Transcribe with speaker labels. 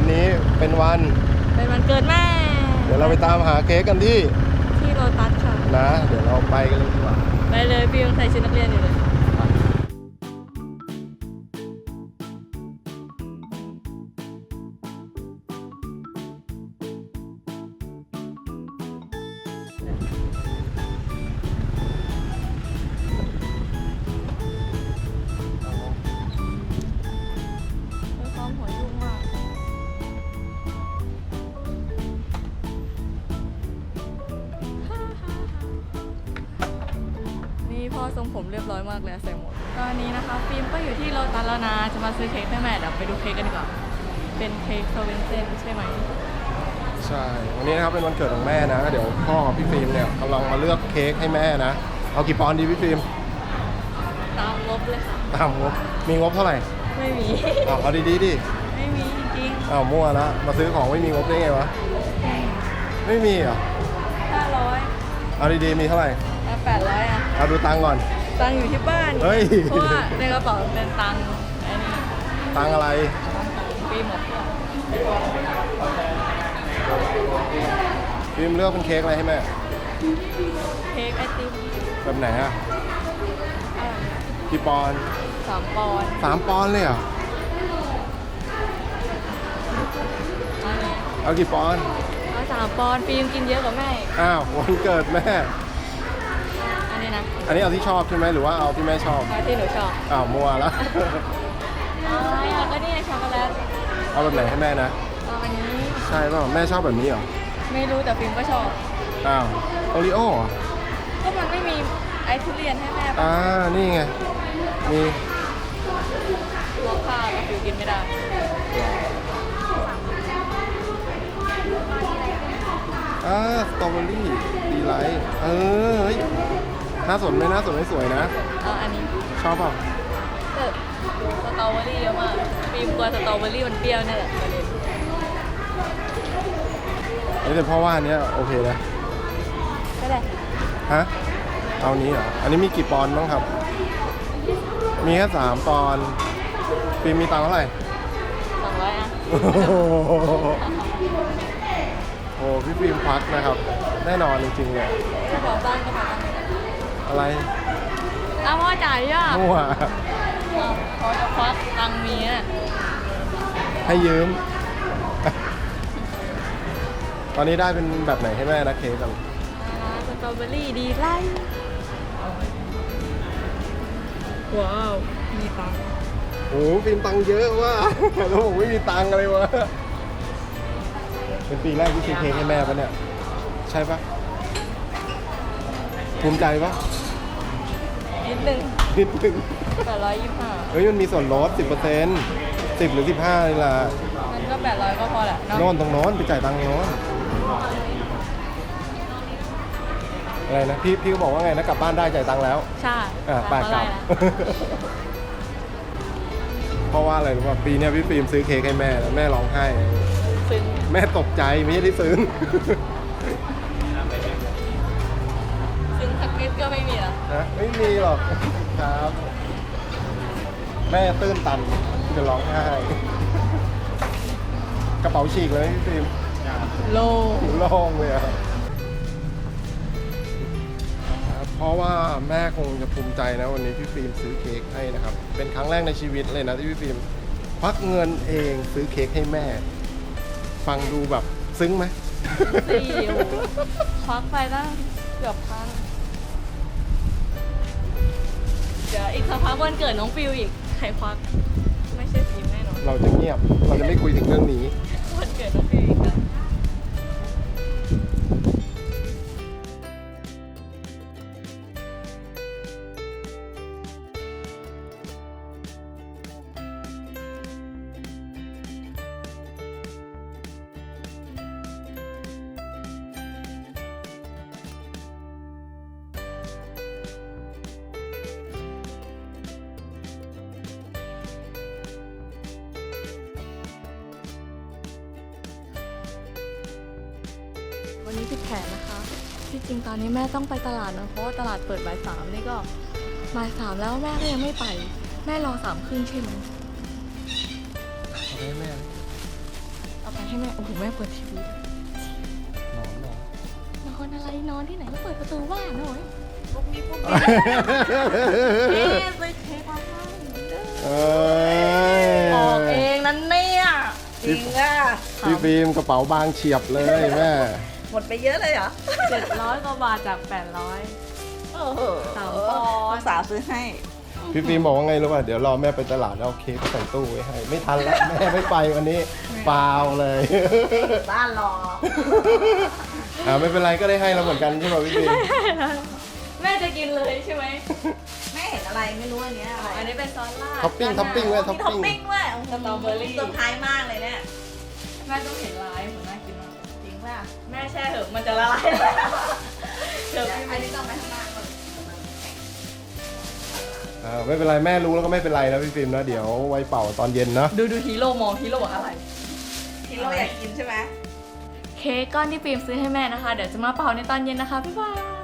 Speaker 1: วันนี้เป็นวัน
Speaker 2: เป็นวันเกิดแม่
Speaker 1: เดี๋ยวเราไปตามหาเค้กกันที่
Speaker 2: ที่โรตัสค่ะ
Speaker 1: นะ เดี๋ยวเราไปกันเลยดีกว่า
Speaker 2: ไปเลยฟิวใส่ชุดนักเรียนอยู่เลย ทรงผมเรียบร้อยมากเลยอะใส่หมวกตอนนี้นะคะ ฟิล์มก็อยู่ที่โรตัสแล้วนะ จะมาซื้อเค้กให้แม่เดี๋ยวไปดูเค้กกันดีกว่าเป็นเค้กสวินเซนใช่ไหม
Speaker 1: ใช่วันนี้นะครับเป็นวันเกิดของแม่นะเดี๋ยวพ่อกับพี่ฟิล์มเนี่ยกำลังมาเลือกเค้กให้แม่นะ เอากี่ปอนด์ดีพี่ฟิล์ม
Speaker 2: ตามงบเลยค่ะ
Speaker 1: ตามงบมีงบเท่าไหร่
Speaker 2: ไม่มี
Speaker 1: อ้าวเอาดีๆดิ
Speaker 2: ไม่มีจริง
Speaker 1: อ้าวมั่วละมาซื้อของไม่มีงบได้ไงวะไม่มีเหรอ
Speaker 2: ห้าร้อย
Speaker 1: เอาดีๆมีเท่าไหร่
Speaker 2: แปดร้ อยอะ
Speaker 1: เอาดูตังค์ก่อน
Speaker 2: ตังค์อยู่ที่บ้าน
Speaker 1: เฮ้ย
Speaker 2: เพราะว่าในกระเป๋าเป็นตังค์ไอ้นี่
Speaker 1: ตังค์อะไร
Speaker 2: ตังค์ของปีหมด
Speaker 1: ฟิล์มเลือกเป็นเค้กอะไรให้แม่
Speaker 2: เค้กไอติม
Speaker 1: แบบไหนอะ
Speaker 2: อ่า
Speaker 1: กี่ปอนด์
Speaker 2: สามปอนด์
Speaker 1: สามปอนด์เลยเหรอ
Speaker 2: อันนี้
Speaker 1: เอากี่ปอนด์
Speaker 2: เอาสามปอนด์ฟิล์มกินเยอะกว่าแม่อีก
Speaker 1: อ้าววันเกิดแม่
Speaker 2: อั นนี้นะ
Speaker 1: อันนี้เอาที่ชอบใช่ไหมหรือว่าเอาที่แม่ชอบ
Speaker 2: เอาที่หนูชอบ
Speaker 1: อ้าวมัวแล้ว
Speaker 2: อ๋อแล้วก็นี่ช็อกโกแลต
Speaker 1: เอาแบบไหนให้แม่นะ
Speaker 2: เอาอันนี้
Speaker 1: ใช่เปล่าแม่ชอบแบบนี้เหรอ
Speaker 2: ไม่รู้แต่ฟิล์มก็ชอบ
Speaker 1: อ้าวโอริโอเหรอ
Speaker 2: ก็มันไม่มีไอทุเรียนให้แม่ปะ
Speaker 1: อ่านี่ไงมี
Speaker 2: มอคค่ากับฟิวกินไม่ได้
Speaker 1: อ่าสตรอเบอรี่ดีไลท์เออเฮ้ย น่าสนไหมน่าสนไหมสวยนะ
Speaker 2: เอาอันนี้
Speaker 1: ชอบเปล่า
Speaker 2: แต่สตรอเบอรี่เยอะมากฟิล์มกลัวสตรอเบอรี่มันเปรี้ยวเนี่ยแหละประเด็น
Speaker 1: เอ้ยแต่พ่อว่าอันเนี้ยโอเคนะ
Speaker 2: ก็ได้
Speaker 1: ฮะ เอานี้เหรอ อันนี้มีกี่ปอนด์บ้างครับ มีแค่สามปอนด์ฟิล์มมีตังค์เท่าไหร่
Speaker 2: สองร้อยอะ
Speaker 1: โอ้โหโอ้พี่ฟิล์มควักนะครับ แน่นอนจริงๆเลย
Speaker 2: กระเป๋าตังค์กระเป๋าตังค์
Speaker 1: อะไร
Speaker 2: อ้าวพ่อจ่ายอะ
Speaker 1: มั่ว
Speaker 2: อ้าวเขาจะควักตังค์มีอะ
Speaker 1: ให้ยืม ตอนนี้ได้เป็นแบบไหนให้แม่นะเค้กกัน
Speaker 2: อ่าสตรอเบอรี่ดีไล่ว้าว มีตังค์
Speaker 1: โอ้ฟิล์มตังค์เยอะว่ะแล้วผมไม่มีตังค์อะไรวะเป็นปีแรกที่ซื้อเค้กให้แม่ปะเนี่ย ใช่ปะ ภูมิใจปะ
Speaker 2: นิดหนึ่ง
Speaker 1: นิดนึง
Speaker 2: แปดร้อยยี่สิบห้า
Speaker 1: เฮ้ยมันมีส่วนลด10% 10หรือ15นี่แหละ
Speaker 2: มันก็แปดร้อยก็พอแหละเนาะ
Speaker 1: โน่นตรงโน้นไปจ่ายตังค์ตรงโน้นอะไรนะพี่พี่ก็บอกว่าไงนะกลับบ้านได้จ่ายตังค์แล้ว
Speaker 2: ใช่
Speaker 1: อ่าไปกลับ
Speaker 2: อะไรนะ
Speaker 1: เพราะว่าอะไรรู้ป่ะปีเนี้ยพี่ฟิล์มซื้อเค้กให้แม่แล้วแม่ร้องไห้
Speaker 2: ซึ้ง
Speaker 1: แม่ตกใจไม่ใช่ที่ซึ้ง
Speaker 2: ม่มี
Speaker 1: หรอกครับ แม่ตื้นตันจะร้องไห้กระเป๋าฉีกเลยพี่ฟิล์ม
Speaker 2: โล
Speaker 1: โล่งเลยอะครับเพราะว่าแม่คงจะภูมิใจนะวันนี้พี่ฟิล์มซื้อเค้กให้นะครับ เป็นครั้งแรกในชีวิตเลยนะที่พี่ฟิล์มควักเงินเองซื้อเค้กให้แม่ ฟังดูแบบซึ้งไหม
Speaker 2: สี่โอ้โหควักไปตั้งเกือบพัน เดี๋ยวอีกสักพักวันเกิดน้องฟิวอีกใครควัก ไม่ใช่ฟิวแน่นอน
Speaker 1: เราจะเงียบ เราจะไม่คุยถึงเรื่อง
Speaker 2: นี้ ผิดแผนนะคะ ที่จริงตอนนี้แม่ต้องไปตลาดนะเพราะว่าตลาดเปิดบ่ายสามนี่ก็บ่ายสามแล้วแม่ก็ยังไม่ไป แม่รอสามครึ่งใช่ไหม
Speaker 1: เอาให้แม่
Speaker 2: ให้แม่โอ้โหแม่เปิดทีวี
Speaker 1: นอนนอน
Speaker 2: นอนอะไรนอนที่ไหนก็เปิดประตูบ้านหน่อย
Speaker 3: พวกนี้พวกนี้
Speaker 2: เอ๊ะซื้อเค้กมาให้
Speaker 1: เอ้ย
Speaker 2: ออกเองนั่นเนี่ย
Speaker 3: จริงอะ
Speaker 1: พี่ฟิล์มกระเป๋าบางเฉียบเลยแม่
Speaker 3: หมดไปเยอะเลยเหรอ
Speaker 2: เจ็ดร้อยกว่าบาทจากแปดร้อย
Speaker 3: โอ้โห
Speaker 2: สามปอนด์
Speaker 3: ลูกสาวซื้อให้
Speaker 1: พี่ฟิล์มบอกว่าไงรู้ป่ะเดี๋ยวรอแม่ไปตลาดแล้วเอาเค้กใส่ตู้ไว้ให้ ไม่ทันแล้ว แม่ไม่ไปวันนี้เปล่าเลย
Speaker 3: บ้านรอ
Speaker 1: อ่าไม่เป็นไรก็ได้ให้เราเหมือนกันใช่ไหมพี่ฟิล์ม
Speaker 2: แม่จะกินเลยใช่ไหม
Speaker 3: แม่เห็นอะไรไม่รู้อันเนี้ยอะไร
Speaker 2: อันนี้เป็นซอสลาด
Speaker 1: ท็อปปิ้งท็อปปิ้งแม่ท็อป
Speaker 3: มีท็อป
Speaker 1: ปิ้ง
Speaker 3: ปิ้งด้วย
Speaker 2: สตรอเบอรี่
Speaker 3: เซอร์ไพรส์มากเลยเนี่ย
Speaker 2: แม่ต้องเห็นลายผมน่ากินมาก
Speaker 3: จริงป่ะ
Speaker 2: แม่แช่เถอะมันจะละลายเดี๋ยวพี่
Speaker 3: อั
Speaker 2: ไม่
Speaker 3: นนี้ต้องไปข้างหน้าก่อน
Speaker 1: อ่าไม่เป็นไรแม่รู้แล้วก็ไม่เป็นไรนะพี่ฟิล์มนะเดี๋ยวไว้เป่าตอนเย็นเนาะ
Speaker 2: ดูดูฮีโร่มองฮีโร่บอกอะไร
Speaker 3: ที่เราอยากกินใช่ไหม
Speaker 2: เค้กก้อนที่ฟิล์มซื้อให้แม่นะคะ เดี๋ยวจะมาเป่าในตอนเย็นนะคะ บ๊ายบาย